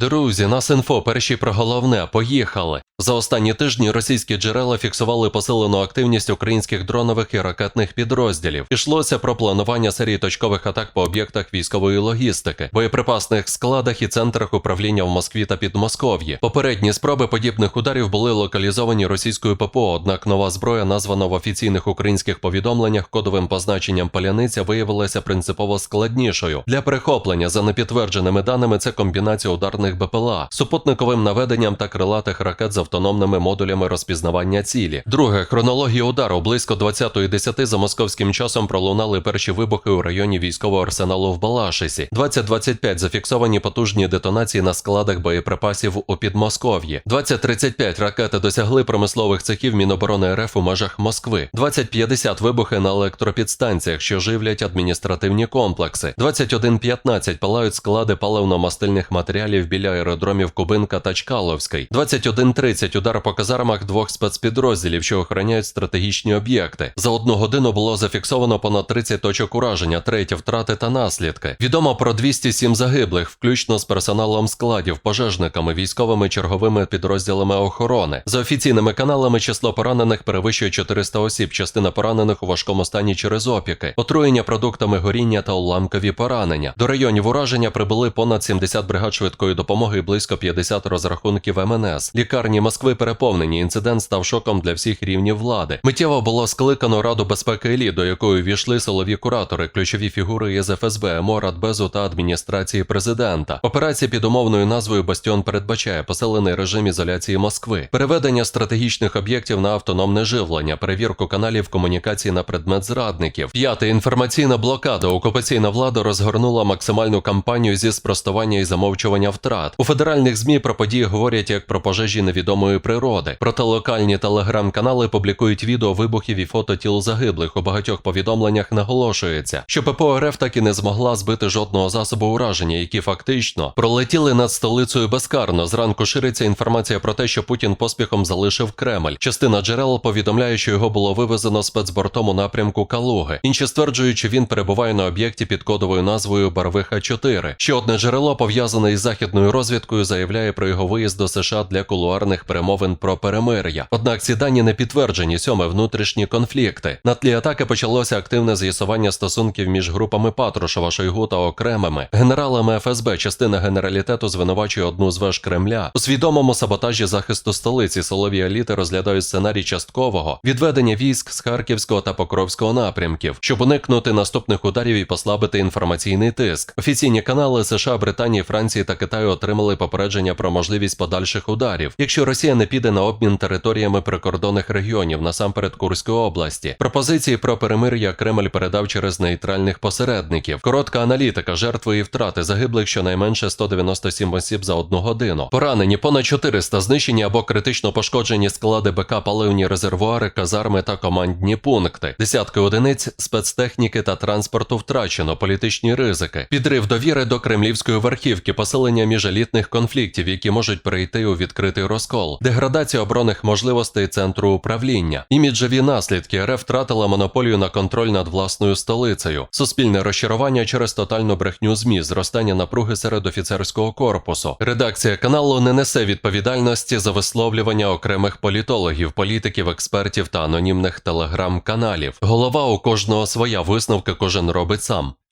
Друзі, нас інфо, перші про головне, поїхали. За останні тижні російські джерела фіксували посилену активність українських дронових і ракетних підрозділів. Ішлося про планування серії точкових атак по об'єктах військової логістики, боєприпасних складах і центрах управління в Москві та Підмосков'ї. Попередні спроби подібних ударів були локалізовані російською ППО, однак нова зброя, названа в офіційних українських повідомленнях кодовим позначенням паляниця, виявилася принципово складнішою. Для перехоплення за непідтвердженими даними це комбінація ударних БПЛА, супутниковим наведенням та крилатих ракет з автономними модулями розпізнавання цілі. Друге, хронологія удару близько 20.10 за московським часом пролунали перші вибухи у районі військового арсеналу в Балашисі. 20.25 зафіксовані потужні детонації на складах боєприпасів у Підмосков'ї. 20.35 ракети досягли промислових цехів Міноборони РФ у межах Москви. 20.50 вибухи на електропідстанціях, що живлять адміністративні комплекси. 21.15 палають склади паливно-мастильних матеріалів біля аеродромів Кубинка та Чкаловський. 21.30 удар по казармах двох спецпідрозділів, що охороняють стратегічні об'єкти. За одну годину було зафіксовано понад 30 точок ураження, треті втрати та наслідки. Відомо про 207 загиблих, включно з персоналом складів, пожежниками, військовими черговими підрозділами охорони. За офіційними каналами число поранених перевищує 400 осіб, частина поранених у важкому стані через опіки, отруєння продуктами горіння та уламкові поранення. До районів ураження прибули понад 70 бригад швидкої допомоги і близько 50 розрахунків МНС. Лікарні Москви переповнені. Інцидент став шоком для всіх рівнів влади. Миттєво було скликано Раду безпеки еліт, до якої ввійшли силові куратори, ключові фігури із ФСБ, МО, Радбезу та адміністрації президента. Операція під умовною назвою Бастіон передбачає посилений режим ізоляції Москви, переведення стратегічних об'єктів на автономне живлення, перевірку каналів комунікації на предмет зрадників. П'яте інформаційна блокада. Окупаційна влада розгорнула максимальну кампанію зі спростування і замовчування втрат. У федеральних змі про події говорять як про пожежі невідомої природи. Проте локальні телеграм-канали публікують відео вибухів і фото тіл загиблих. У багатьох повідомленнях наголошується, що ППО РФ так і не змогла збити жодного засобу ураження, які фактично пролетіли над столицею безкарно. Зранку шириться інформація про те, що Путін поспіхом залишив Кремль. Частина джерел повідомляє, що його було вивезено спецбортом у напрямку Калуги. Інші стверджують, що він перебуває на об'єкті під кодовою назвою Барвиха 4 Ще одне джерело, пов'язане із західною розвідкою, заявляє про його виїзд до США для кулуарних перемовин про перемир'я. Однак ці дані не підтверджені. Сьоме внутрішні конфлікти. На тлі атаки почалося активне з'ясування стосунків між групами Патрушева, Шойгу та окремими генералами ФСБ. Частина генералітету звинувачує одну з веж Кремля у свідомому саботажі захисту столиці. Солові еліти розглядають сценарій часткового відведення військ з Харківського та Покровського напрямків, щоб уникнути наступних ударів і послабити інформаційний тиск. Офіційні канали США, Британії, Франції та Китаю отримали попередження про можливість подальших ударів, якщо Росія не піде на обмін територіями прикордонних регіонів, насамперед Курської області. Пропозиції про перемир'я Кремль передав через нейтральних посередників. Коротка аналітика, жертви і втрати загиблих щонайменше 197 осіб за одну годину. Поранені понад 400 знищені або критично пошкоджені склади БК, паливні резервуари, казарми та командні пункти. Десятки одиниць спецтехніки та транспорту втрачено, політичні ризики, підрив довіри до кремлівської верхівки, посилення міжелітних конфліктів, які можуть перейти у відкритий розкол, деградація оборонних можливостей центру управління, іміджеві наслідки РФ втратила монополію на контроль над власною столицею, суспільне розчарування через тотальну брехню змі, зростання напруги серед офіцерського корпусу. Редакція каналу не несе відповідальності за висловлювання окремих політологів, політиків, експертів та анонімних телеграм-каналів. Голова у кожного своя висновки кожен робить сам.